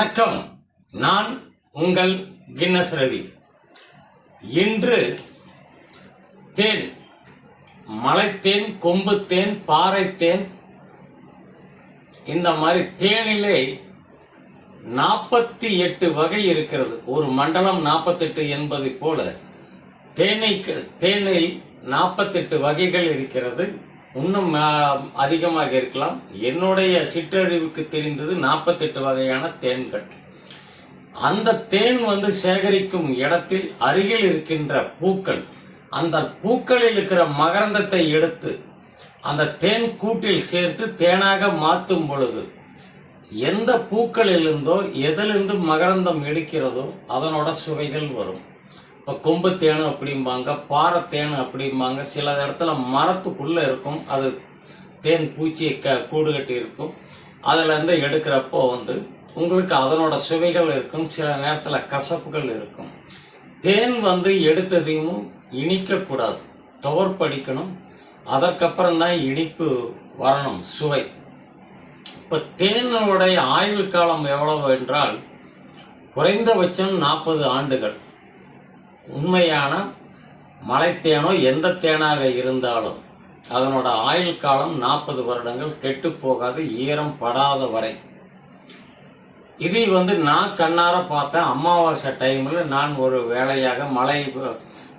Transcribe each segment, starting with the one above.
வணக்கம். நான் உங்கள் கின்னஸ் ரவி. இன்று தேன் மலைத்தேன் கொம்புத்தேன் பாறைத்தேன் இந்த மாதிரி தேனிலே நாற்பத்தி எட்டு வகை இருக்கிறது. ஒரு மண்டலம் நாற்பத்தெட்டு என்பதை போல தேனை தேனில் நாற்பத்தெட்டு வகைகள் இருக்கிறது. இன்னும் அதிகமாக இருக்கலாம். என்னுடைய சிற்றறிவுக்கு தெரிந்தது நாற்பத்தெட்டு வகையான தேன்கள். அந்த தேன் வந்து சேகரிக்கும் இடத்தில் அருகில் இருக்கின்ற பூக்கள். அந்த பூக்களில் இருக்கிற மகரந்தத்தை எடுத்து அந்த தேன் கூட்டில் சேர்த்து தேனாக மாற்றும் பொழுது எந்த பூக்களிலிருந்தோ எதிலிருந்து மகரந்தம் எடுக்கிறதோ அதனோட சுவைகள் வரும். இப்போ கொம்பு தேனு அப்படிம்பாங்க பாறைத்தேனு அப்படிம்பாங்க சில இடத்துல மரத்துக்குள்ளே இருக்கும். அது தேன் பூச்சி க கூடு கட்டி இருக்கும். அதிலேருந்து எடுக்கிறப்போ வந்து உங்களுக்கு அதனோட சுவைகள் இருக்கும் சில நேரத்தில் கசப்புகள் இருக்கும். தேன் வந்து எடுத்ததையும் இனிக்கக்கூடாது. துவர்ப்படிக்கணும் அதற்கப்புறம் தான் இனிப்பு வரணும் சுவை. இப்போ தேனுடைய ஆயுள் காலம் எவ்வளவு என்றால் குறைந்தபட்சம் நாற்பது ஆண்டுகள். உண்மையான மலைத்தேனோ எந்த தேனாக இருந்தாலும் அதனோட ஆயுள் காலம் நாற்பது வருடங்கள் கெட்டு போகாது ஈரம் படாத வரை. இதை வந்து நான் கண்ணார பார்த்தேன் அமாவாசை டைமில் நான் ஒரு வேலையாக மலை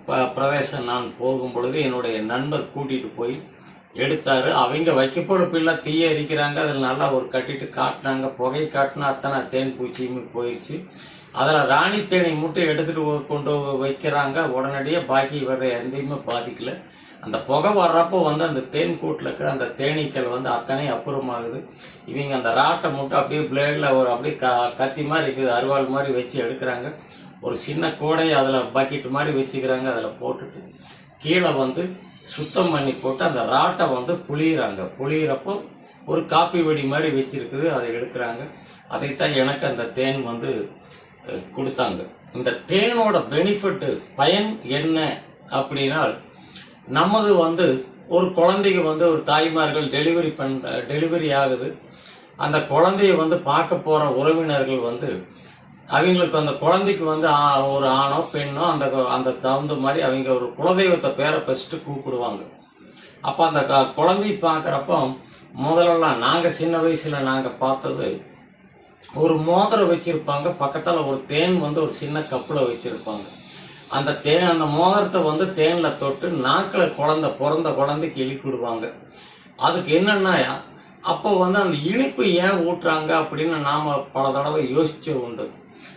ப- பிரதேசம் நான் போகும் பொழுது என்னுடைய நண்பர் கூட்டிகிட்டு போய் எடுத்தாரு. அவங்க வைக்கப்பொழுப்பெல்லாம் தீய எரிக்கிறாங்க அதில் நல்லா ஒரு கட்டிட்டு காட்டினாங்க. புகை காட்டினா அத்தனை தேன் பூச்சியுமே போயிடுச்சு அதில் ராணி தேனை மட்டும் எடுத்துகிட்டு கொண்டு வைக்கிறாங்க. உடனடியாக பாக்கி வர்ற எந்தையுமே பாதிக்கல. அந்த புகை வர்றப்போ வந்து அந்த தேன் கூட்டில் இருக்கிற அந்த தேனீக்கள் வந்து அத்தனை அப்புறமாகுது. இவங்க அந்த ராட்டை மட்டும் அப்படியே பிளேடில் ஒரு அப்படியே க கத்தி மாதிரி இருக்குது அருவாள் மாதிரி வச்சு எடுக்கிறாங்க. ஒரு சின்ன கூடையை அதில் பக்கெட் மாதிரி வச்சுக்கிறாங்க அதில் போட்டுட்டு. கீழே வந்து சுத்தம் பண்ணி போட்டு அந்த ராட்டை வந்து புளியிறாங்க புளியிறப்போ ஒரு காப்பி வெடி மாதிரி வச்சிருக்குது அதை எடுக்கிறாங்க. அதைத்தான் எனக்கு அந்த தேன் வந்து கொடுத்தாங்க. இந்த தேனோட பெனிஃபிட்டு பயன் என்ன அப்படின்னா நமது வந்து ஒரு குழந்தைக்கு வந்து ஒரு தாய்மார்கள் டெலிவரி பண்ணுற டெலிவரி ஆகுது. அந்த குழந்தைய வந்து பார்க்க போகிற உறவினர்கள் வந்து அவங்களுக்கு அந்த குழந்தைக்கு வந்து ஆ- ஒரு ஆணோ பெண்ணோ அந்த அந்த தகுந்த மாதிரி அவங்க ஒரு குலதெய்வத்தை பேரை ஃபஸ்ட்டு கூப்பிடுவாங்க. அப்போ அந்த க- குழந்தை பார்க்குறப்போ முதல்லலாம் நாங்கள் சின்ன வயசில் நாங்கள் பார்த்தது ஒரு மோதிரம் வச்சிருப்பாங்க. பக்கத்தில் ஒரு தேன் வந்து ஒரு சின்ன கப்பில் வச்சுருப்பாங்க. அந்த தேன் அந்த மோதிரத்தை வந்து தேன்ல தொட்டு நாக்கில் குழந்த பிறந்த குழந்தைக்கு இழுக்கிடுவாங்க அதுக்கு என்னென்னா அப்போ வந்து அந்த இனிப்பு ஏன் ஊட்டுறாங்க அப்படின்னு நாம் பல தடவை யோசிச்சு உண்டு.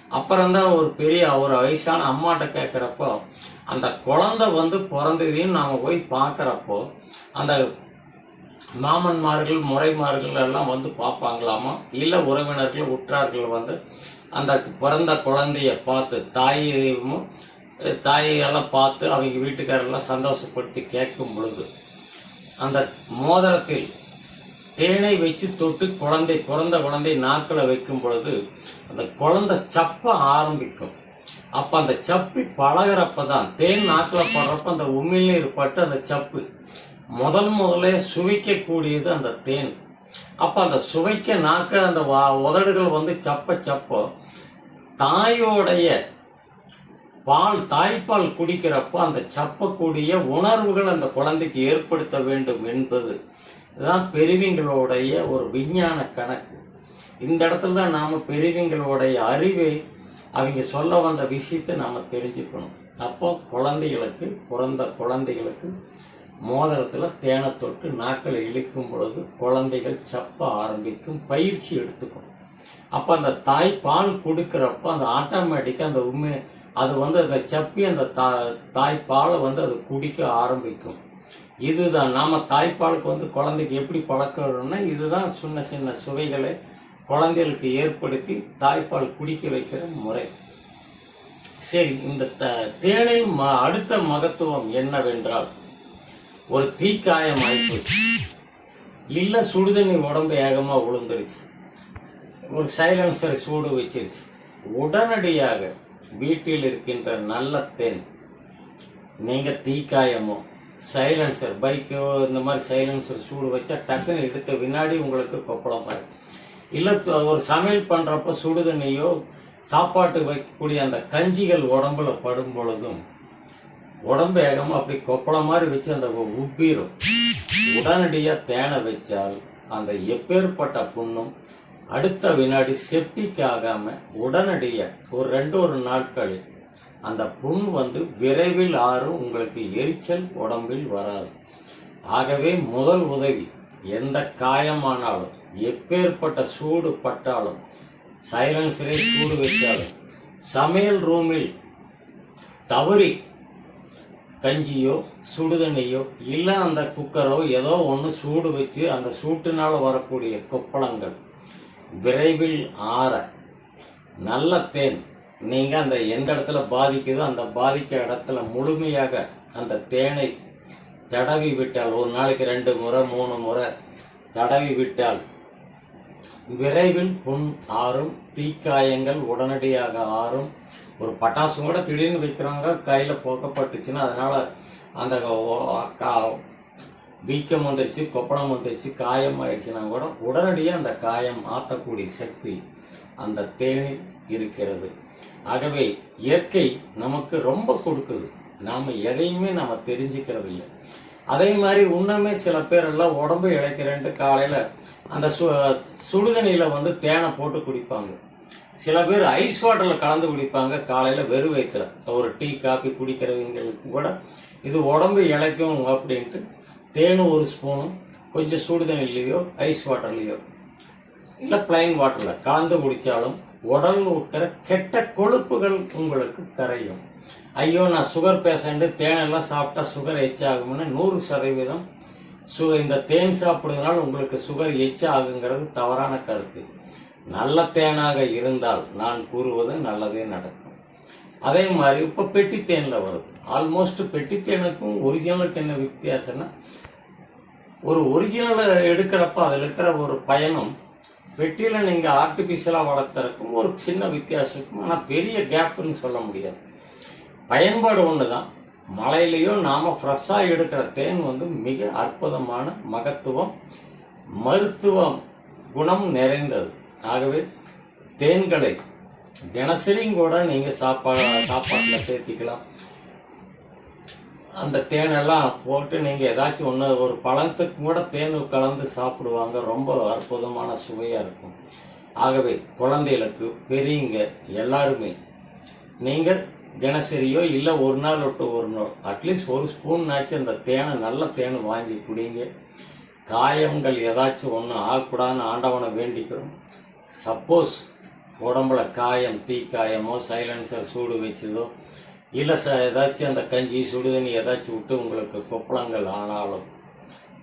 அப்புறம்தான் ஒரு பெரிய ஒரு வயசான அம்மாட்ட கேட்குறப்போ அந்த குழந்தை வந்து பிறந்ததையும் நாம் போய் பார்க்குறப்போ அந்த மாமன்மார்கள் முறைமார்கள் எல்லாம் வந்து பார்ப்பாங்களாமா? இல்லை உறவினர்கள் உற்றார்கள் வந்து அந்த பிறந்த குழந்தைய பார்த்து தாயையும் தாயெல்லாம் பார்த்து அவங்க வீட்டுக்காரெல்லாம் சந்தோஷப்படுத்தி கேட்கும் பொழுது அந்த மோதிரத்தில் தேனை வச்சு தொட்டு குழந்தை பிறந்த குழந்தை நாக்கில் வைக்கும் பொழுது அந்த குழந்தை சப்ப ஆரம்பிக்கும். அப்போ அந்த சப்பி பழகிறப்ப தான் தேன் நாக்கில் படுறப்ப அந்த உமிழ்நீர் பட்டு அந்த சப்பு முதல் முதலே சுவைக்கக்கூடியது அந்த தேன். அப்போ அந்த சுவைக்க நாக்க அந்த வா- உதடுகள் வந்து சப்ப சப்போ தாயோடைய பால் தாய்ப்பால் குடிக்கிறப்போ அந்த சப்பக்கூடிய உணர்வுகள் அந்த குழந்தைக்கு ஏற்படுத்த வேண்டும் என்பது. இதுதான் பெரியவங்களுடைய ஒரு விஞ்ஞான கணக்கு. இந்த இடத்துல தான் நாம் பெரியவங்களுடைய அறிவை அவங்க சொல்ல வந்த விஷயத்தை நாம் தெரிஞ்சுக்கணும். அப்போ குழந்தைகளுக்கு பிறந்த குழந்தைகளுக்கு மோதிரத்தில் தேனை தொட்டு நாக்கில் இழுக்கும் பொழுது குழந்தைகள் சப்ப ஆரம்பிக்கும் பயிற்சி எடுத்துக்கும். அப்போ அந்த தாய் பால் கொடுக்குறப்ப அந்த ஆட்டோமேட்டிக்காக அந்த உண்மை அது வந்து அந்த சப்பி அந்த தா தாய்ப்பாலை வந்து அது குடிக்க ஆரம்பிக்கும். இதுதான் நாம் தாய்ப்பாலுக்கு வந்து குழந்தைக்கு எப்படி பழக்கணும்னா இதுதான் சின்ன சின்ன சுவைகளை குழந்தைகளுக்கு ஏற்படுத்தி தாய்ப்பால் குடிக்க வைக்கிற முறை. சரி இந்த த- தேனில் ம- அடுத்த மகத்துவம் என்னவென்றால் ஒரு தீக்காயம் ஆயிப்போச்சு. இல்லை சுடுதண்ணி உடம்பு ஏகமாக விழுந்துருச்சு ஒரு சைலன்சரை சூடு வச்சிருச்சு. உடனடியாக வீட்டில் இருக்கின்ற நல்ல தேன் நீங்கள் தீக்காயமோ சைலன்சர் பைக்கோ இந்த மாதிரி சைலன்சர் சூடு வச்சா டக்குன்னு எடுத்த வினாடி உங்களுக்கு கொப்பளம் பாரு. இல்லை ஒரு சமையல் பண்ணுறப்ப சுடுதண்ணியோ சாப்பாட்டு வைக்கக்கூடிய அந்த கஞ்சிகள் உடம்புல படும் பொழுதும் உடம்பு வேகமாக அப்படி கொப்பளம் மாதிரி வச்சு அந்த உப்பீரும். உடனடியாக தேனை வச்சால் அந்த எப்பேற்பட்ட புண்ணும் அடுத்த வினாடி செப்டிக் ஆகாமல் உடனடியாக ஒரு ரெண்டு ஒரு நாட்களில் அந்த புண் வந்து விரைவில் ஆறும் உங்களுக்கு எரிச்சல் உடம்பில் வராது. ஆகவே முதல் உதவி எந்த காயமானாலும் எப்பேற்பட்ட சூடு பட்டாலும் சைலன்சரே சூடு வச்சாலும் சமையல் ரூமில் தவறி கஞ்சியோ சுடுதண்ணியோ இல்லை அந்த குக்கரோ ஏதோ ஒன்று சூடு வச்சு அந்த சூட்டினால் வரக்கூடிய கொப்பளங்கள். விரைவில் ஆற. நல்ல தேன். நீங்கள் அந்த எந்த இடத்துல பாதிக்குதோ அந்த பாதிக்க இடத்துல முழுமையாக அந்த தேனை தடவி விட்டால் ஒரு நாளைக்கு ரெண்டு முறை மூணு முறை தடவி விட்டால் விரைவில் புண் ஆறும் தீக்காயங்கள் உடனடியாக ஆறும் ஒரு பட்டாசு கூட திடீர்னு வைக்கிறாங்க. கையில் போக்கப்பட்டுச்சுன்னா அதனால் அந்த ஓ- கா- வீக்கம் வந்துருச்சு கொப்பளம் வந்துருச்சு காயம் ஆயிடுச்சுன்னா கூட உடனடியாக அந்த காயம் ஆற்றக்கூடிய சக்தி அந்த தேனில் இருக்கிறது. ஆகவே இயற்கை நமக்கு ரொம்ப கொடுக்குது. நாம் எதையுமே நம்ம தெரிஞ்சுக்கிறது இல்லை அதே மாதிரி இன்னுமே சில பேர் எல்லாம் உடம்பு இழைக்கிறேன்ட்டு காலையில் அந்த சு சுடுதண்ணியில் வந்து தேனை போட்டு குடிப்பாங்க. சில பேர் ஐஸ் வாட்டரில் கலந்து குடிப்பாங்க. காலையில் வெறும் வயிற்றுல ஒரு டீ காஃபி குடிக்கிறவங்களுக்கு கூட இது உடம்பு இழைக்கும் அப்படின்ட்டு தேனும் ஒரு ஸ்பூனும் கொஞ்சம் சுடுதண்ணிலையோ ஐஸ் வாட்டர்லேயோ இல்லை பிளைன் வாட்டரில் கலந்து குடித்தாலும் உடல் இருக்கிற கெட்ட கொழுப்புகள் உங்களுக்கு கரையும். ஐயோ நான் சுகர் பேஷண்ட்டு தேனெல்லாம் சாப்பிட்டா சுகர் எச்சாகும்னு நூறு சதவீதம் சு இந்த தேன் சாப்பிடுறதுனால உங்களுக்கு சுகர் எச்ச ஆகுங்கிறது தவறான கருத்து. நல்ல தேனாக இருந்தால் நான் கூறுவது நல்லதே நடக்கும். அதே மாதிரி இப்போ பெட்டி தேனில் வருது. ஆல்மோஸ்ட் பெட்டி தேனுக்கும் ஒரிஜினலுக்கு என்ன வித்தியாசம்னா ஒரு ஒரிஜினலை எடுக்கிறப்ப அதில் இருக்கிற ஒரு பயனும் பெட்டியில் நீங்கள் ஆர்டிஃபிஷியலாக வளர்த்துறக்கும் ஒரு சின்ன வித்தியாசம் இருக்கும் ஆனால் பெரிய கேப்புன்னு சொல்ல முடியாது. பயன்பாடு ஒன்று தான் மலையிலையும் நாம் ஃப்ரெஷ்ஷாக எடுக்கிற தேன் வந்து மிக அற்புதமான மகத்துவம் மருத்துவம் குணம் நிறைந்தது. ஆகவே தேன்களை தினசரியும் கூட நீங்கள் சாப்பாடு சாப்பாட்டில் சேர்த்திக்கலாம். அந்த தேனெல்லாம் போட்டு நீங்கள் ஏதாச்சும் ஒன்று ஒரு பழத்துக்கு கூட தேன் கலந்து சாப்பிடுவாங்க. ரொம்ப அற்புதமான சுவையாக இருக்கும். ஆகவே குழந்தைகளுக்கு பெரியவங்க எல்லாருமே நீங்கள் தினசரியோ இல்லை ஒரு நாள் விட்டு ஒரு நாள் அட்லீஸ்ட் ஒரு ஸ்பூன்னாச்சும் அந்த தேனை நல்ல தேனை வாங்கி குடிங்க. காயங்கள் ஏதாச்சும் ஒன்று ஆகக்கூடாதுன்னு ஆண்டவனை வேண்டிக்கிறோம். சப்போஸ் உடம்புல காயம் தீக்காயமோ சைலன்சர் சூடு வச்சதோ இல்லை ச ஏதாச்சும் அந்த கஞ்சி சுடுதண்ணி ஏதாச்சும் விட்டு உங்களுக்கு கொப்பளங்கள் ஆனாலும்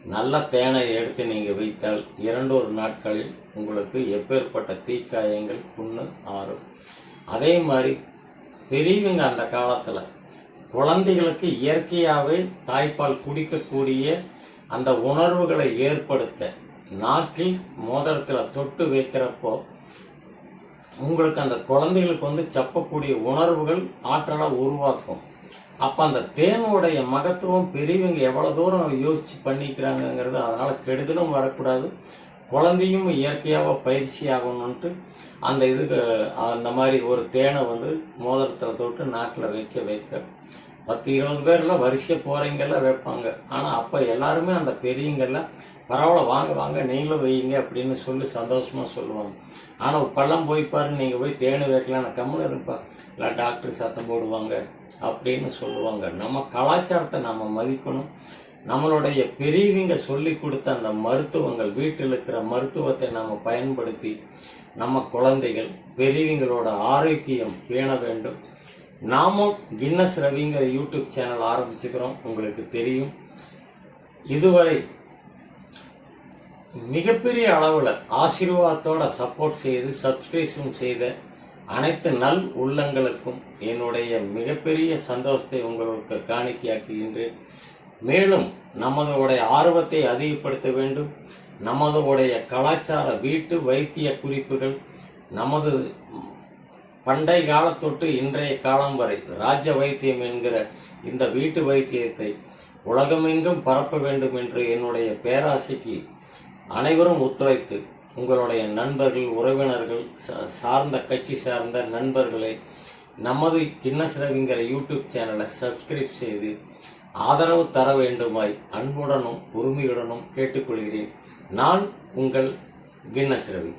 நல்ல தேனை எடுத்து நீங்கள் வைத்தால் இரண்டொரு நாட்களில் உங்களுக்கு எப்பேற்பட்ட தீக்காயங்கள் புண்ணு ஆறும் அதே மாதிரி பெரியவங்க அந்த காலத்தில் குழந்தைகளுக்கு இயற்கையாகவே தாய்ப்பால் குடிக்கக்கூடிய அந்த உணர்வுகளை ஏற்படுத்த நாக்கில் மோதிரத்தில் தொட்டு வைக்கிறப்போ உங்களுக்கு அந்த குழந்தைகளுக்கு வந்து சப்பக்கூடிய உணர்வுகள் ஆற்றலாக உருவாக்கும். அப்போ அந்த தேனுடைய மகத்துவம் பெரியவங்க எவ்வளோ தூரம் யோசிச்சு பண்ணிக்கிறாங்கங்கிறது அதனால் கெடுதலும் வரக்கூடாது. குழந்தையும் இயற்கையாக பயிற்சி ஆகணுன்ட்டு அந்த இதுக்கு அந்த மாதிரி ஒரு தேனை வந்து மோதிரத்தில் தொட்டு நாக்கில் வைக்க வைக்க. பத்து இருபது பேர்லாம் வரிசையாக போகிறவங்கெல்லாம் வைப்பாங்க. ஆனால் அப்போ எல்லாருமே அந்த பெரியவங்கெல்லாம் பரவாயில்ல வாங்க வாங்க நீங்களும் வையுங்க அப்படின்னு சொல்லி சந்தோஷமாக சொல்லுவாங்க. ஆனால் பள்ளம் போய் பாரு நீங்கள் போய் தேனு வைக்கலாம் கம்மல் இருப்பா இல்லை டாக்டர் சத்தம் போடுவாங்க அப்படின்னு சொல்லுவாங்க. நம்ம கலாச்சாரத்தை நம்ம மதிக்கணும். நம்மளுடைய பெரியவங்க சொல்லி கொடுத்த அந்த மருத்துவங்கள் வீட்டில் இருக்கிற மருத்துவத்தை நம்ம பயன்படுத்தி நம்ம குழந்தைகள் பெரியவங்களோட ஆரோக்கியம் பேண வேண்டும். நாமும் கின்னஸ் ரவிங்கிற யூடியூப் சேனல் ஆரம்பிச்சுக்கிறோம் உங்களுக்கு தெரியும். இதுவரை மிகப்பெரிய அளவில் ஆசீர்வாதத்தோட சப்போர்ட் செய்து சப்ஸ்கிரைஸும் செய்த அனைத்து நல் உள்ளங்களுக்கும் என்னுடைய மிகப்பெரிய சந்தோஷத்தை உங்களுக்கு காணிக்கையாக்குகின்றேன். மேலும் நமதுடைய ஆர்வத்தை அதிகப்படுத்த வேண்டும். நமதுடைய கலாச்சார வீட்டு வைத்திய குறிப்புகள் நமது பண்டை காலத்தொட்டு இன்றைய காலம் வரை ராஜ்ய வைத்தியம் என்கிற இந்த வீட்டு வைத்தியத்தை உலகமெங்கும் பரப்ப வேண்டும் என்று என்னுடைய பேராசைக்கு அனைவரும் ஒத்துழைத்து உங்களுடைய நண்பர்கள் உறவினர்கள் சார்ந்த கட்சி சார்ந்த நண்பர்களை நமது கின்னஸ் ரவிங்கிற யூடியூப் சேனலை சப்ஸ்கிரைப் செய்து ஆதரவு தர வேண்டுமாய் அன்புடனும் உரிமையுடனும் கேட்டுக்கொள்கிறேன். நான் உங்கள் கின்னஸ் ரவி